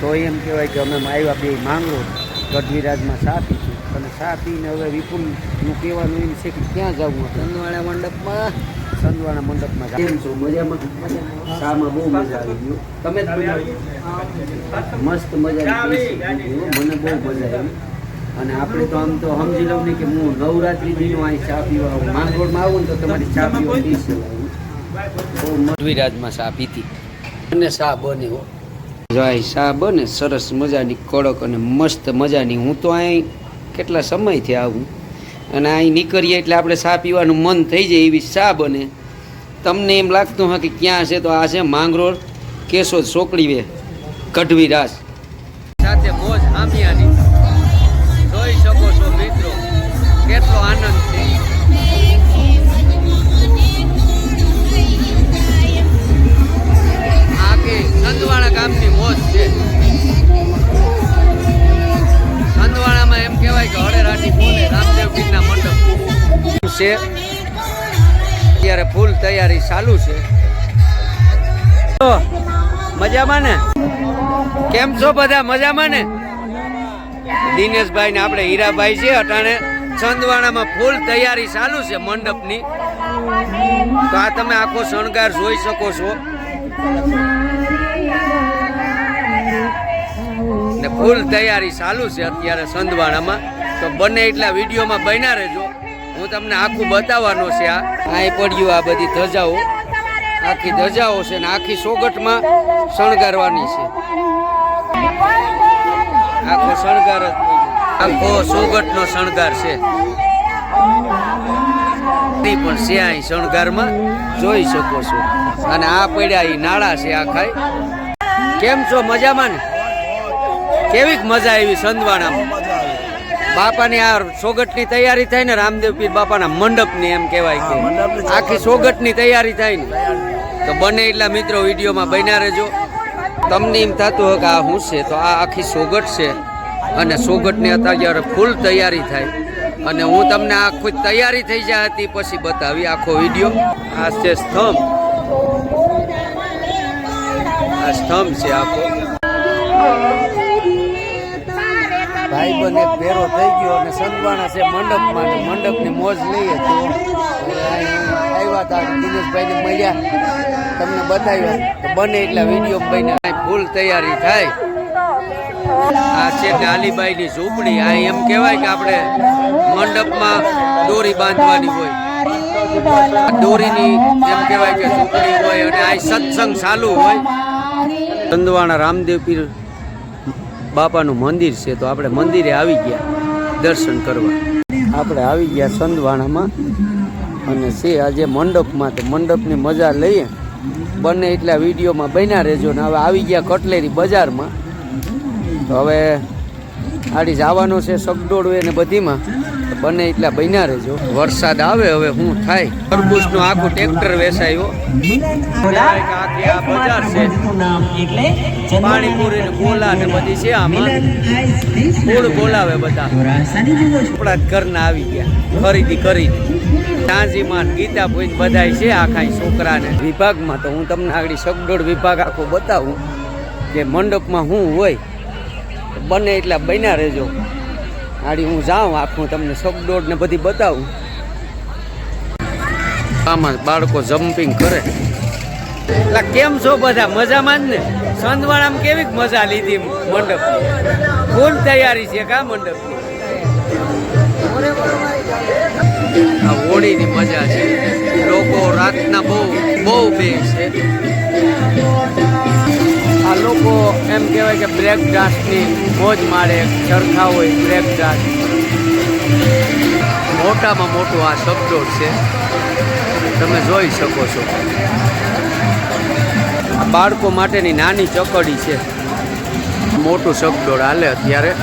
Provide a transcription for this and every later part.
તો એમ કહેવાય કે અમે આવ્યા બે માંગરો ગઢવીરાજમાં સા છું. અને સા પીને હવે વિપુલનું કહેવાનું એમ છે કે ક્યાં જવું ચંદવાળા મંડપમાં. સંતવાણા મંડપમાં કેમ છો? મજામાં? શામાં બહુ મજા આવી ગયું તમે મસ્ત મજા આવી મને બહુ મજા આવી અને આપણે તો આમ તો સમજી લઉં ને કે હું નવરાત્રી દિનો અહીં ચા પીવા આવું. માંગરોળમાં આવું ને તો તમારી ચા પીવા આવું બહુ વિરાજમાં ચા પીતી. અને ચા બને હો. જો આ ચા બને સરસ મજાની, કડક અને મસ્ત મજાની. હું તો અહીં કેટલા સમયથી આવું? અને અહીં નીકળીએ એટલે આપણે ચા પીવાનું મન થઈ જાય એવી શા બને તમને એમ લાગતું હા કે ક્યાં છે? તો આ છે માંગરોળ, કેશોદ, સોકડી વે, કઢવી રાસ. તૈયારી ચાલુ છે. તો, મજામાં ને? કેમ છો બધા? મજામાં ને? દિનેશભાઈ ને આપણે હીરાભાઈ છે અટાણે ચંદવાડામાં ફૂલ તૈયારી ચાલુ છે મંડપની. તો આ તમે આખો શણગાર જોઈ શકો છો. ને ફૂલ તૈયારી ચાલુ છે અત્યારે સંધવાણામાં તો બને એટલા વિડીયોમાં બન્યા રહેજો. હું તમને આખું બતાવવાનો છે આ. અહીં પડ્યું આ બધી ધજાઓ. આખી ધજાઓ છે ને આખી સોગટમાં શણગારવાની છે. આખો શણગાર જ આખો સોગટનો શણગાર છે. પણ છે અહીં શણગારમાં. જોઈ શકો છો. અને આ પડ્યા એ નાળા છે આખાય કેમ છો મજામાં ને? કેવીક મજા આવી સંધવાણામાં? બાપાની આ સોગટની તૈયારી થાય ને રામદેવ પીર બાપાના મંડપની એમ કહેવાય કે. આખી સોગટની તૈયારી થાય ને. તો બને એટલા મિત્રો વિડીયોમાં બન્યા રહેજો. તમને એમ થતું હોય કે આ શું છે તો આ આખી સોગટ છે અને સોગટની અત્યારે ફૂલ તૈયારી થાય. અને હું તમને આખી તૈયારી થઈ જાય હતી પછી બતાવી આખો વીડિયો. આ છે સ્તંભ. આ સ્તંભ છે આખો. ભાઈ બને ભેરો થઈ ગયો અને સંતવાણા છે મંડપમાં મંડપની મોજ લઈએ તો આવ્યા હતા દિનેશભાઈને મળ્યા. તમને બતાવ્યા. તો બને એટલા વીડિયો બન્યા ફૂલ તૈયારી થાય. આ છે ડાલીબાઈની ઝૂંપડી. આ એમ કહેવાય કે આપણે મંડપમાં દોરી બાંધવાની હોય. દોરીની એમ કહેવાય કે ઝૂંપડી હોય અને આ સત્સંગ ચાલુ હોય. ચંદવાણા રામદેવ પીર બાપાનું મંદિર છે તો આપણે મંદિરે આવી ગયા દર્શન કરવા. આપણે આવી ગયા સંદવાણામાં અને છે આજે મંડપમાં તો મંડપની મજા લઈએ. બંને એટલા વિડીયોમાં બન્યા રહેજો ને હવે આવી ગયા કટલેરી બજારમાં. તો હવે આડી જવાનું છે સગડોળવે ને બધીમાં. બંને એટલા બન્યા રહેજો. વરસાદ આવે હવે શું થાય. તરબૂચનું આખું ટ્રેક્ટર વેસાયો. બજાર છે પાણીપુરી ને ગોલા ને બધી છે આમાં. ફૂડ બોલાવે બધા. આપણા ઘરના આવી ગયા. ખરીદી કરી સાંજીમાં ને ગીતા પોઈન્ટ બધાય છે આખા છોકરાને. વિભાગમાં તો હું તમને આગળ સગડોળ વિભાગ આખો બતાવું કે મંડપમાં શું હોય બને એટલા બન્યા રહેજો. આડી હું જાઉં આખું તમને શબ્દોડ ને બધી બતાવું. આમાં બાળકો જમ્પિંગ કરે. એટલે કેમ છો બધા? મજામાં જ ને? સંધવાળામાં કેવી મજા લીધી મંડપ? ફૂલ તૈયારી છે કા મંડપ? આ હોળીની મજા છે. લોકો રાતના બહુ બહુ બે છે લોકો એમ કહેવાય કે બ્રેક ડાન્સની મોજ મારે ચરખા હોય બ્રેક ડાન્સ મોટામાં મોટું આ શબ્દો છે. તમે જોઈ શકો છો. બાળકો માટેની નાની ચકડી છે. મોટું શબ્દોળ હાલે અત્યારે.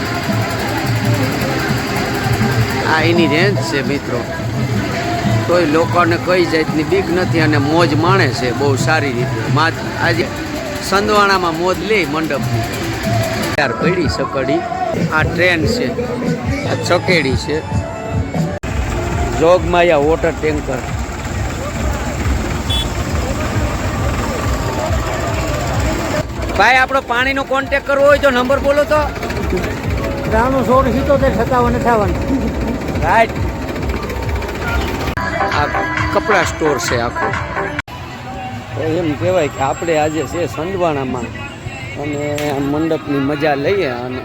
આ એની રેન્જ છે મિત્રો. તોય લોકોને કઈ જાતની બીક નથી અને મોજ માણે છે બહુ સારી રીતે. આજે સંદવાણામાં મોજ લે મંડપની. ત્યાર પડી સકડી. આ ટ્રેન છે આ ચકેડી છે. Jogmaya water tanker. ભાઈ આપણો પાણીનો કોન્ટેક કરવો હોય તો નંબર બોલો તો. ત્રાણું સોળ સિત્તોતેર સત્તાવન અઠાવન. રાઈટ આ કપડા સ્ટોર છે આખો. એમ કહેવાય કે આપણે આજે છે સંડવાણામાં અને મંડપની મજા લઈએ અને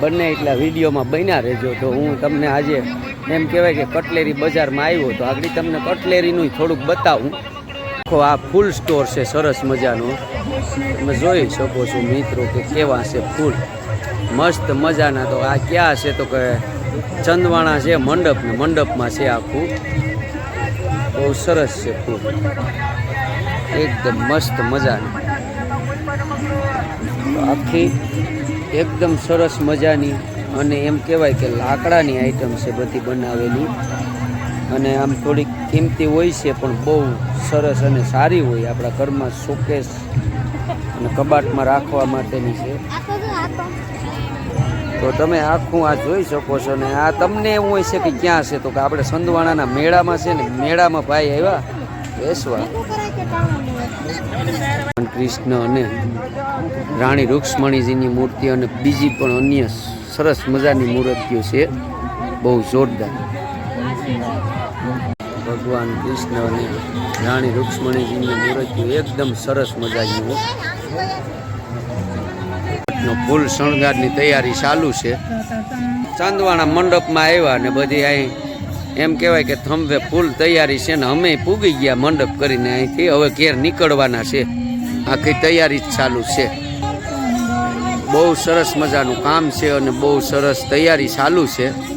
બંને એટલા વિડીયોમાં બન્યા રહેજો. તો હું તમને આજે એમ કહેવાય કે કટલેરી બજારમાં આવ્યો તો આગળ તમને કટલેરીનું થોડુંક બતાવું. આખો આ ફૂલ સ્ટોર છે, સરસ મજાનો. તમે જોઈ શકો છો મિત્રો કે કેવા છે ફૂલ. મસ્ત મજાના. તો આ ક્યાં છે? તો કે ચંદવાણા છે મંડપ મંડપમાં છે આખું. બહુ સરસ છે ફૂલ. એકદમ મસ્ત મજાની. આખી એકદમ સરસ મજાની અને એમ કહેવાય કે લાકડાની આઈટમ છે બધી બનાવેલી. અને આમ થોડીક કિંમતી હોય છે, પણ બહુ સરસ અને સારી હોય આપણા ઘરમાં શોકેસ અને કબાટમાં રાખવા માટેની છે. તો તમે આખું આ જોઈ શકો છો ને, આ તમને એવું હોય છે કે ક્યાં છે? તો કે આપણે સંદવાણાના મેળામાં છે ને, મેળામાં ભાઈ આવ્યા, બેસવા. કૃષ્ણ અને રાણી રૂક્ષ્મણીજીની મૂર્તિ અને બીજી પણ અન્ય સરસ મજાની મૂર્તિઓ છે. બહુ જોરદાર. ભગવાન કૃષ્ણ અને રાણી રૂક્ષ્મણીજીની મૂર્તિઓ એકદમ સરસ મજાની નો ફૂલ શણગારની તૈયારી ચાલુ છે. ચાંદવાણા મંડપમાં આવ્યા ને બધી અહીં એમ કહેવાય કે થંભે ફૂલ તૈયારી છે ને અમે પૂગી ગયા મંડપ કરીને અહીંથી. હવે ઘેર નીકળવાના છે. આખી તૈયારી જ ચાલુ છે. બહુ સરસ મજાનું કામ છે અને બહુ સરસ તૈયારી ચાલુ છે.